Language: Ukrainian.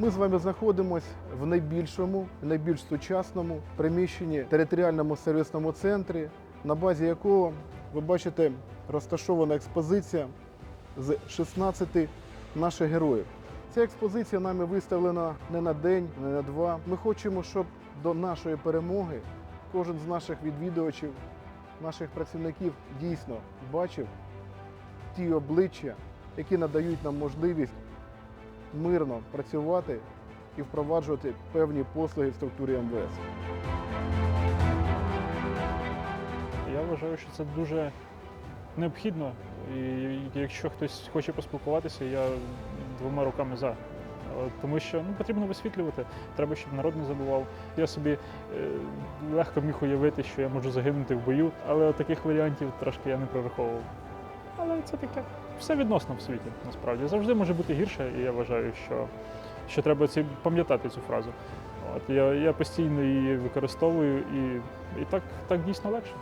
Ми з вами знаходимося в найбільшому, найбільш сучасному приміщенні територіальному сервісному центрі, на базі якого ви бачите розташована експозиція з 16 наших героїв. Ця експозиція нами виставлена не на день, не на два. Ми хочемо, щоб до нашої перемоги кожен з наших відвідувачів, наших працівників дійсно бачив ті обличчя, які надають нам можливість мирно працювати і впроваджувати певні послуги в структурі МВС. Я вважаю, що це дуже необхідно. І якщо хтось хоче поспілкуватися, я двома руками за. Е, Тому що ну, потрібно висвітлювати, треба, щоб народ не забував. Я собі е, легко міг уявити, що я можу загинути в бою, але таких варіантів трошки я не прораховував. Але це таке все відносно в світі, насправді. Завжди може бути гірше, і я вважаю, що, що треба ці, пам'ятати цю фразу. От, я, я постійно її використовую, і, і так, так дійсно легше.